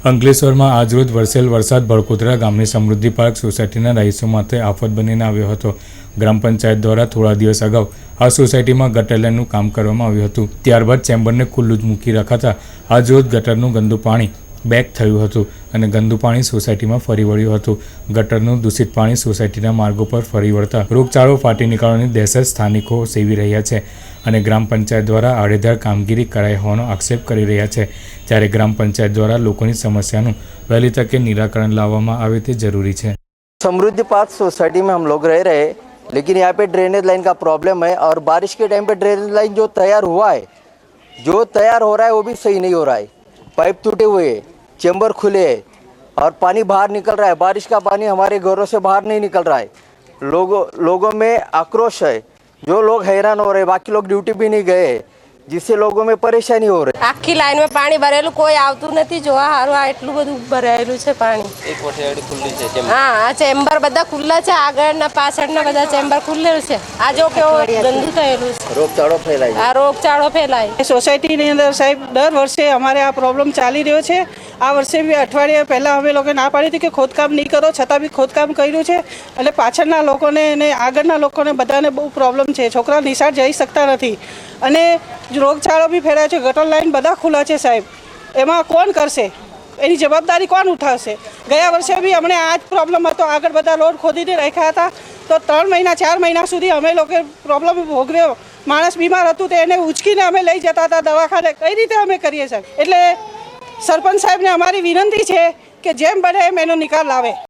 અંકલેશ્વરમાં આજરોજ વરસેલ વરસાદ ભડકોતરા ગામની સમૃદ્ધિ પાર્ક સોસાયટીના રહીશો માટે આફત બનીને આવ્યો હતો. ગ્રામ પંચાયત દ્વારા થોડા દિવસ અગાઉ આ સોસાયટીમાં ગટર લાઇનનું કામ કરવામાં આવ્યું હતું. ત્યારબાદ ચેમ્બરને ખુલ્લું જ મૂકી રખાતા આજરોજ ગટરનું ગંદુ પાણી બેક થયું હતું અને ગંદુ પાણી સોસાયટીમાં ફરી વળ્યું હતું ગટરનું દૂષિત પાણી સોસાયટીના માર્ગો પર ફરી વળતા રોગચાળો ફાટી નીકળવાની દહેશત સ્થાનિકો સેવી રહ્યા છે અને ગ્રામ પંચાયત દ્વારા આડેધડ કામગીરી કરાઈ હોવાનો આક્ષેપ કરી રહ્યા છે ત્યારે ગ્રામ પંચાયત દ્વારા લોકોની સમસ્યાનું વહેલી તકે નિરાકરણ લાવવામાં આવે તે જરૂરી છે समृद्धि पार्क सोसाइटी में हम लोग रह रहे हैं लेकिन यहाँ पे ड्रेनेज लाइन का प्रॉब्लम है और बारिश के टाइम पे ड्रेनेज लाइन जो तैयार हुआ है जो तैयार हो रहा है वो भी सही नहीं हो रहा है पाइप टूटे हुए, चैम्बर खुले है और पानी बाहर निकल रहा है। बारिश का पानी हमारे घरों से बाहर नहीं निकल रहा है। लोगों लोगों में आक्रोश है। जो लोग हैरान हो रहे बाकी लोग ड्यूटी भी नहीं गए जिससे लोगों में परेशानी हो रही है આખી લાઈનમાં પાણી ભરેલું કોઈ આવતું નથી જોવા હારું આ એટલું બધું ભરાયેલું છે પાણી એક વર્ષે ખુલ્લી છે જેમ હા આ ચેમ્બર બધા ખુલ્લા છે આગળના પાછળના બધા ચેમ્બર ખુલ્લેલું છે આ જો કેવો ગંદુ થયેલું છે रोगचाड़ो फैलाई આ રોગચાળો ફેલાય એ સોસાયટીની અંદર સાહેબ દર વર્ષે અમારે આ પ્રોબ્લેમ ચાલી રહ્યો છે આ વર્ષે બી અઠવાડિયે પહેલાં અમે લોકો ના પાડી હતી કે ખોદકામ નહીં કરો છતાં બી ખોદકામ કર્યું છે એટલે પાછળના લોકોને અને આગળના લોકોને બધાને બહુ પ્રોબ્લેમ છે છોકરા નિશાળ જઈ શકતા નથી અને રોગચાળો બી ફેલાય છે, ગટર લાઈન બધા ખુલ્લા છે સાહેબ. એમાં કોણ કરશે? એની જવાબદારી કોણ ઉઠાવશે? ગયા વર્ષે બી અમને આ જ પ્રોબ્લેમ હતો, આગળ બધા રોડ ખોદીને રાખ્યા હતા. તો ત્રણ મહિના, ચાર મહિના સુધી અમે લોકો પ્રોબ્લેમ ભોગવ્યો માણસ બીમાર હતું તો એને ઉચકીને અમે લઈ જતા હતા દવાખાને. કઈ રીતે અમે કરીએ સાહેબ? એટલે સરપંચ સાહેબને અમારી વિનંતી છે કે જેમ બને એમ એનો નિકાલ લાવે